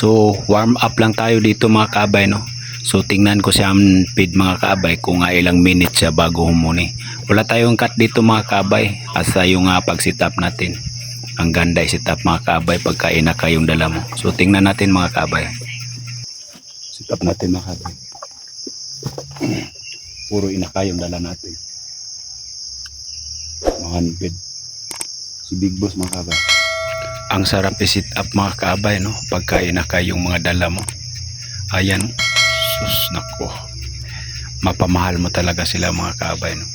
So warm up lang tayo dito mga kabay no. So tingnan ko ang feed mga kabay kung nga ilang minutes siya bago humuni. Wala tayong cut dito mga kabay asa yung uh, pag-sit up natin. Ang ganda i-sit up mga kabay pagka inaka yung dala mo. So tingnan natin mga kabay. Sit up natin mga kabay. Puro inaka yung dala natin. Mga bed. Si Big Boss mga kabay. Ang sarap i-sit up mga kabay no pagka inaka yung mga dala mo. Ayan. Sus nako. Mapamahal mo talaga sila mga kabay no.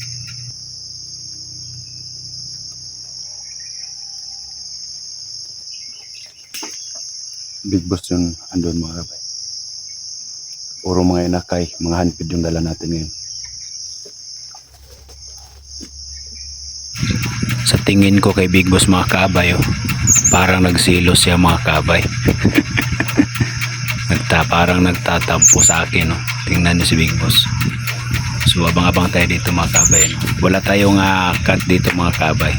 Big Boss yung andun mga kabay. Puro mga inakay, mga handpid yung dala natin ngayon. Sa tingin ko kay Big Boss mga kabay, oh, parang nagsilos siya mga kabay. Nagta, parang nagtatampo sa akin. Oh. Tingnan niyo si Big Boss. So abang-abang tayo dito mga kabay. No? Wala tayong uh, cut dito mga kabay.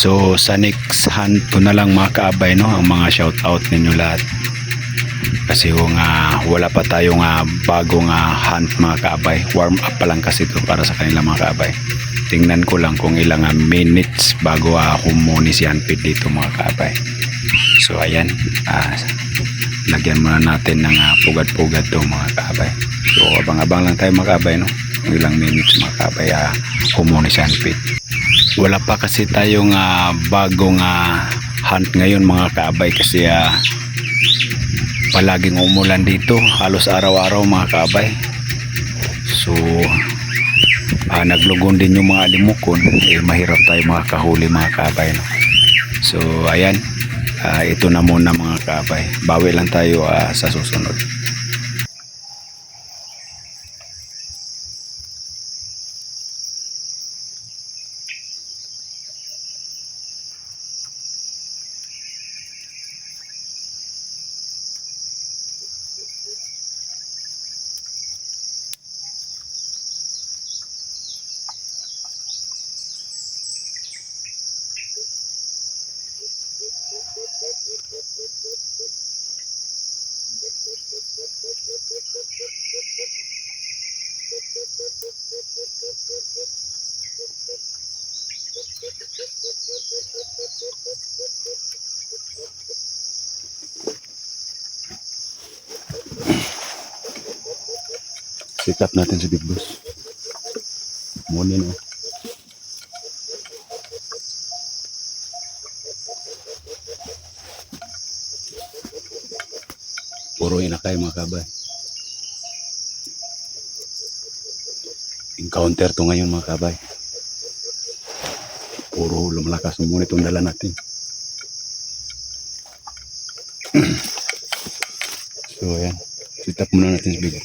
So sa next hunt ko na lang mga kaabay no ang mga shout out ninyo lahat. Kasi kung uh, wala pa tayong uh, bagong uh, hunt mga kaabay. Warm up pa lang kasi ito para sa kanila mga kaabay. Tingnan ko lang kung ilang uh, minutes bago uh, humuni si Hanpit dito mga kaabay. So ayan, uh, lagyan muna natin ng uh, pugad-pugad to mga kaabay. So abang-abang lang tayo mga kaabay no. Kung ilang minutes mga kaabay uh, humuni si Hanpit wala pa kasi tayong uh, bagong uh, hunt ngayon mga kaabay kasi uh, palaging umulan dito. Halos araw-araw mga kaabay so uh, naglugon din yung mga limukon. Eh mahirap tayo makakahuli mga kaabay no? so ayan. Uh, ito na muna mga kaabay bawi lang tayo uh, sa susunod Sit up natin si Big Boss. Muna no. Puro inakay mga kabay. Encounter to ngayon mga kabay. Puro lumalakas muna itong dala natin. so ayan. Sit up muna natin si Big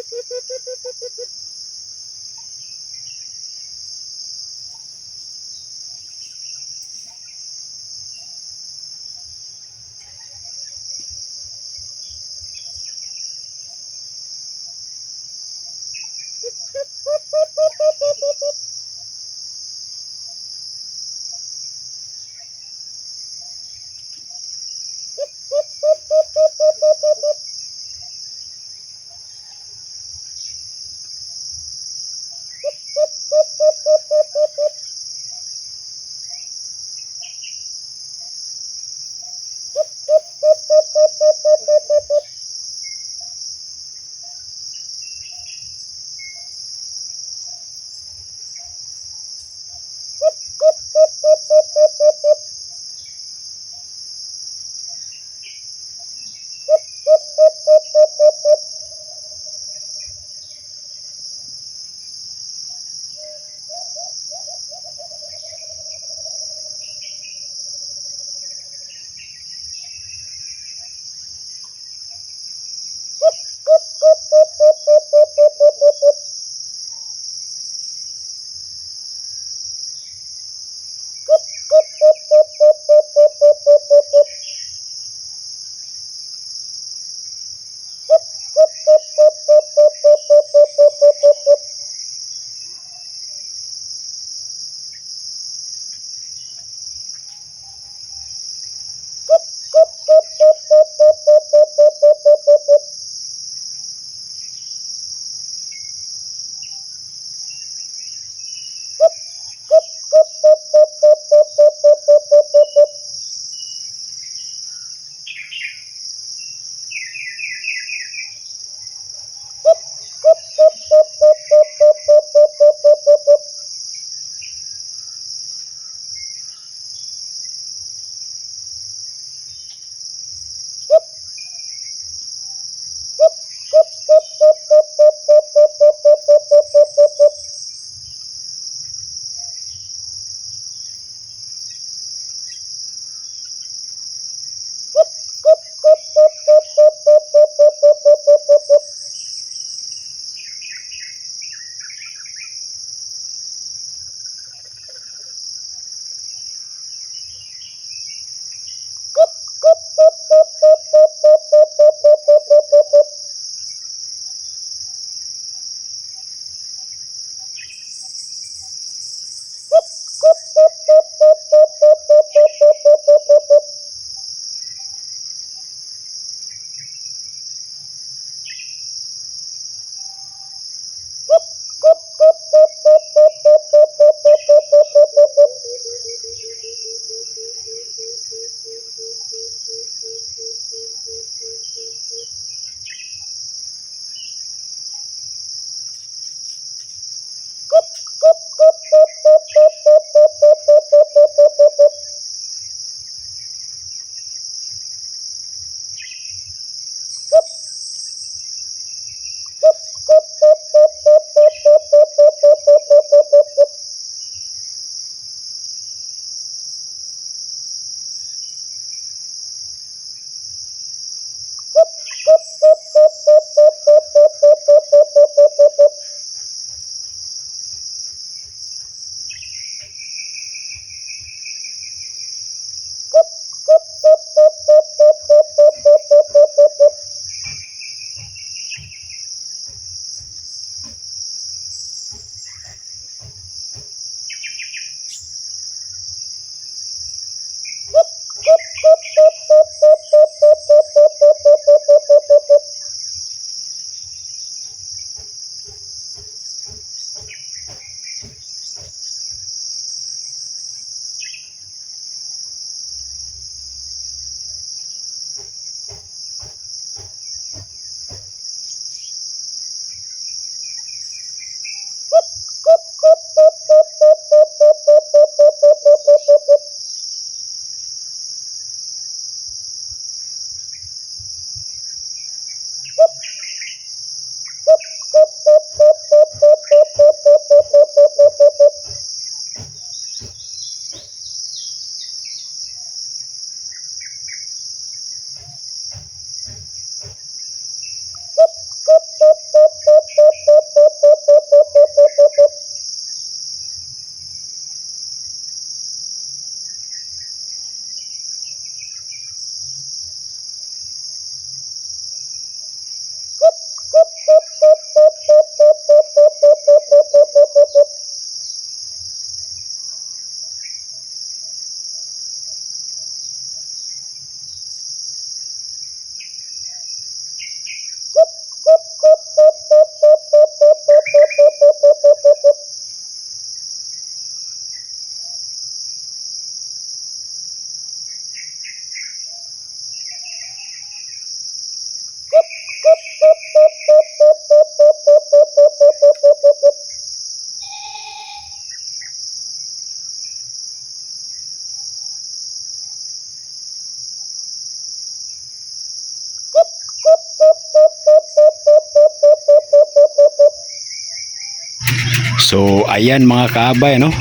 So, ayan mga kaabay, no?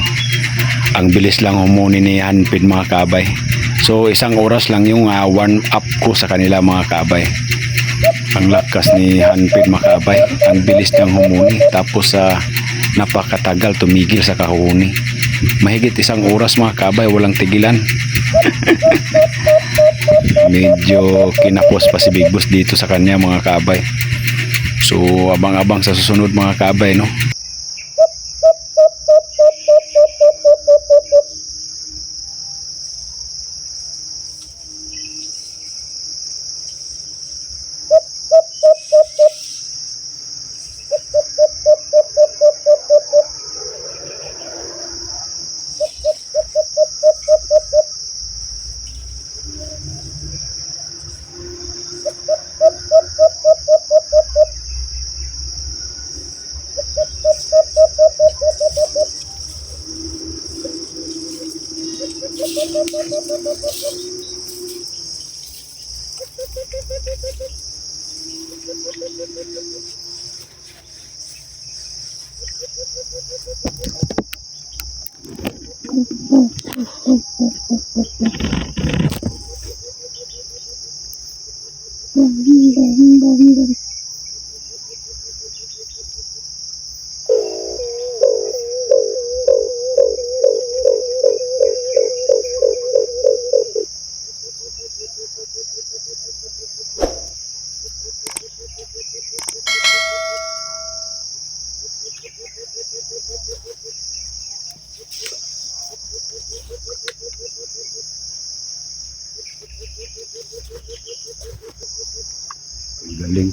Ang bilis lang humuni ni Hanpid mga kaabay. So, isang oras lang yung ah, warm up ko sa kanila mga kaabay. Ang lakas ni Hanpid mga kaabay. Ang bilis niyang humuni. Tapos, sa napakatagal tumigil sa kahuni. Mahigit isang oras mga kaabay, walang tigilan. Medyo kinapos pa si Big Boss dito sa kanya mga kaabay. So, abang-abang sa susunod mga kaabay, no?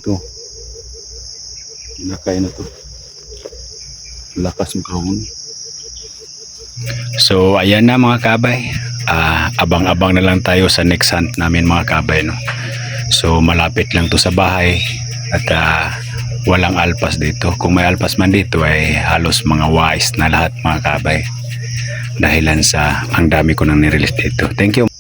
Ang Galing to. Kinakain na to. Lakas ng kahon. So, ayan na mga kabay. Ah, abang-abang na lang tayo sa next hunt namin mga kabay. No? So, malapit lang to sa bahay. At ah, walang alpas dito. Kung may alpas man dito ay halos mga wise na lahat mga kabay. Dahilan sa ang dami ko nang nirelease dito. Thank you.